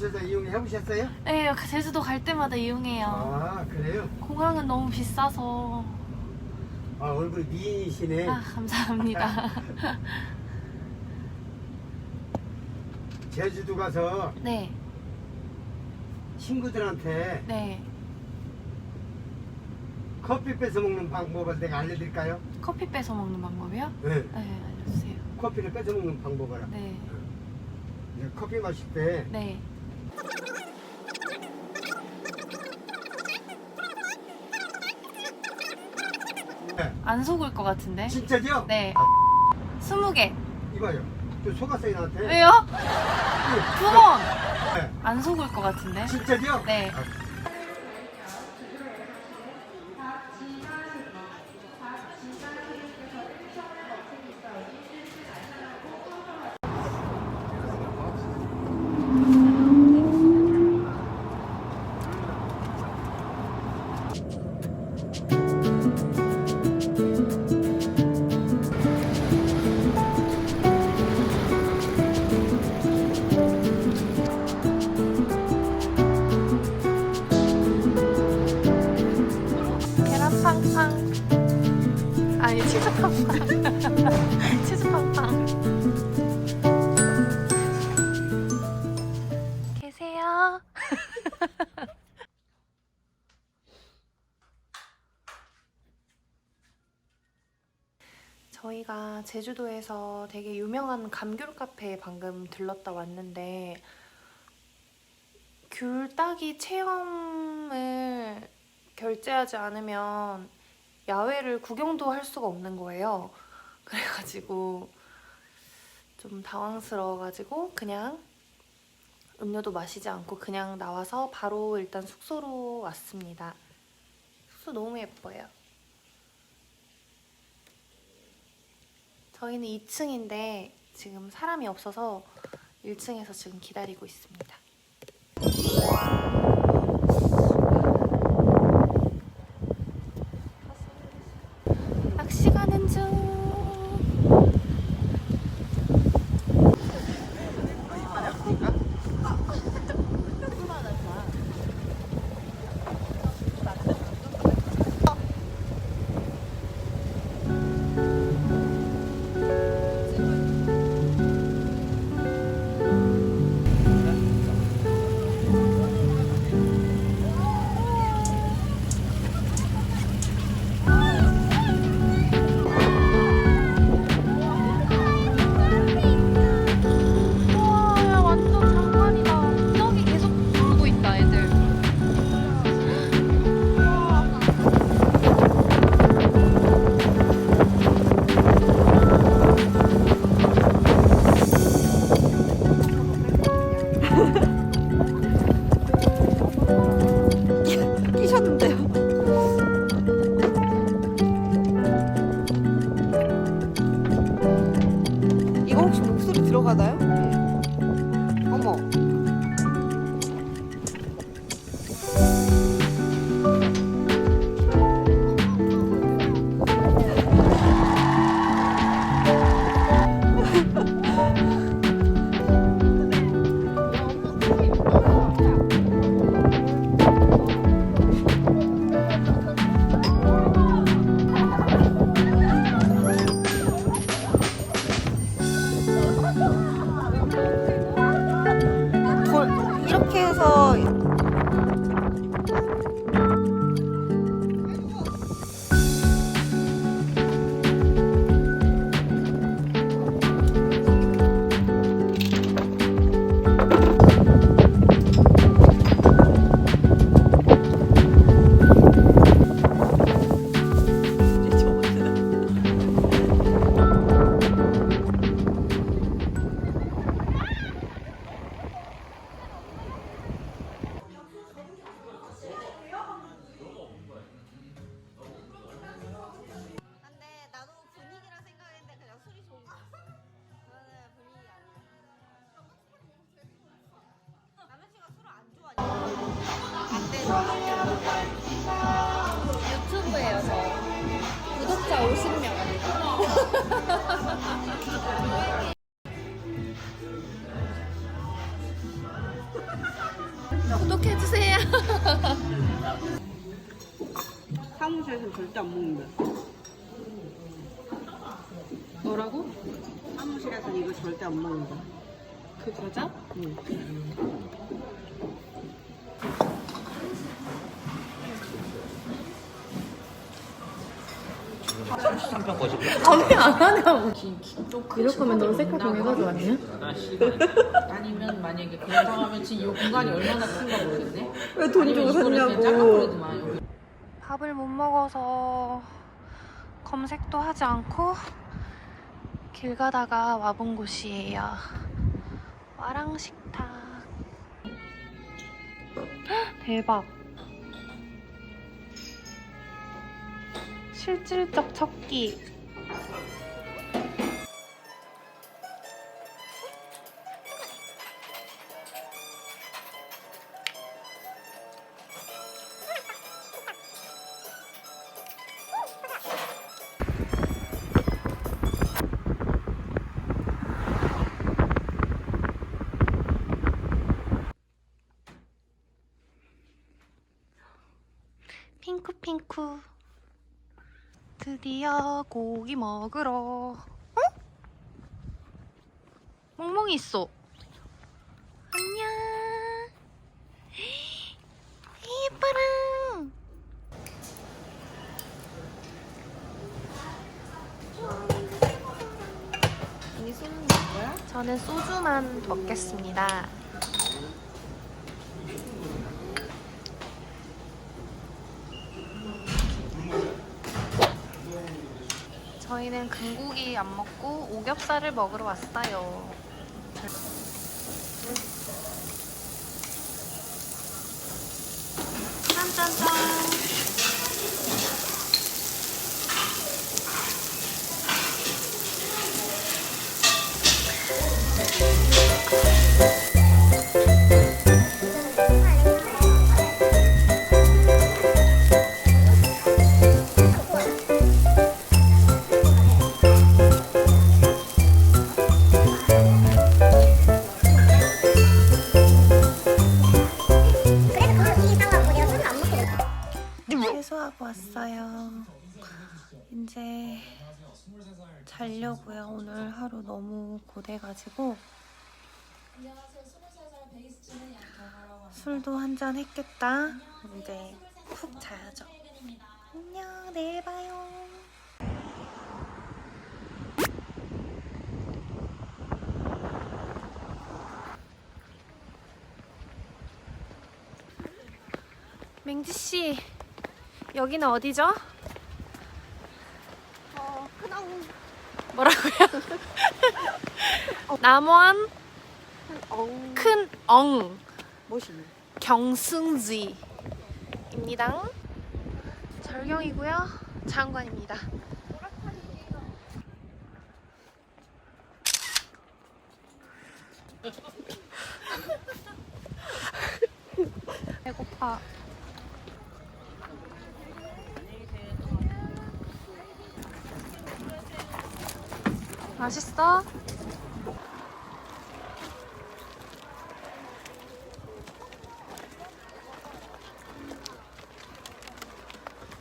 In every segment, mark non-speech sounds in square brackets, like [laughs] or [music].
가주셔서 이용해 보셨어요? 네, 제주도 갈 때마다 이용해요. 아 그래요? 공항은 너무 비싸서. 아 얼굴이 미인이시네. 아, 감사합니다. [laughs] 제주도 가서 네, 친구들한테 네. 커피 뺏어 먹는 방법을 내가 알려드릴까요? 커피 뺏어 먹는 방법이요? 네. 네, 알려주세요. 커피를 뺏어 먹는 방법을. 네, 이제 커피 마실 때 네. 네. 안 속을 것 같은데? 진짜죠? 네. 아, 스무 개. 이봐요. 또 속았어요 나한테. 왜요? 두 번! 네. 안 속을 것 같은데? 진짜죠? 네. 아, 저희가 제주도에서 되게 유명한 감귤 카페에 방금 들렀다 왔는데 귤 따기 체험을 결제하지 않으면 야외를 구경도 할 수가 없는 거예요. [laughs] 그래가지고 좀 당황스러워가지고 그냥 음료도 마시지 않고 그냥 나와서 바로 일단 숙소로 왔습니다. 숙소 너무 예뻐요. 저희는 2층인데 지금 사람이 없어서 1층에서 지금 기다리고 있습니다. 들어가나요? 이렇게 해서 구독해주세요. 사무실에서 절대 안 먹는다. 뭐라고? 사무실에서 이거 절대 안 먹는다. 그 과자? 응. 아니 안 하냐고. 이럴 거면 너 색깔 해가지고 왔냐? 아 니면 만약에 그렇다고 하면 지금 이 공간이 얼마나 큰가 모르겠네. 왜 돈 주고 아니면 샀냐고. 밥을 못 먹어서 검색도 하지 않고 길 가다가 와본 곳이에요. 와랑식탁. 헉, [gasps] 대박. 실질적 척기. 핑크핑크. 드디어 고기 먹으러. 어? 멍멍이 있어. 안녕. [gasps] 예뻐라. 이 소는 뭐야? 저는 소주만 먹겠습니다. 저희는 금고기 안 먹고 오겹살을 먹으러 왔어요. 이제 자려고요. 오늘 하루 너무 고돼가지고 술도 한 잔 했겠다. 이제 푹 자야죠. 안녕, 내일 봐요. 맹지 씨, 여기는 어디죠? 어, 그냥 뭐라고요? [laughs] 남원 엉. 큰엉 멋있네. 경승지입니다. 절경이고요. 장관입니다. 배고파. 맛있어?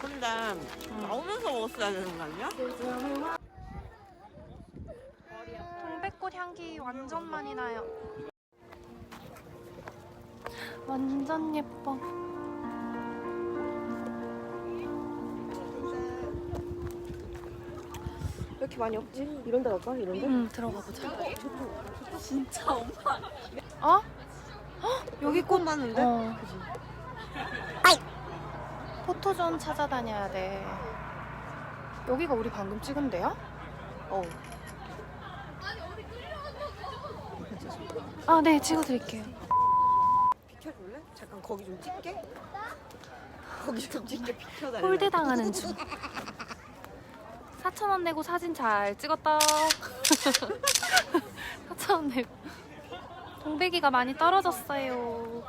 근데 나오면서 먹었어야 되는 거 아니야? 동백꽃 향기 완전 많이 나요. 완전 예뻐. 이렇게 많이 없지? 이런 데 갈까? 이런 데? 응, 들어가 보자. 진짜 엄마. 어? 헉, 여기 꽃 많은데? 어. 포토존 찾아다녀야 돼. 여기가 우리 방금 찍은 데야? 어. 아, 네, 찍어드릴게요. 비켜줄래? 잠깐 거기 좀 찍게. 거기 좀 찍게 비켜달래. 홀대 당하는 중. [laughs] 4,000원 내고 사진 잘 찍었다. [laughs] 4,000원 내고. 동백이가 많이 떨어졌어요.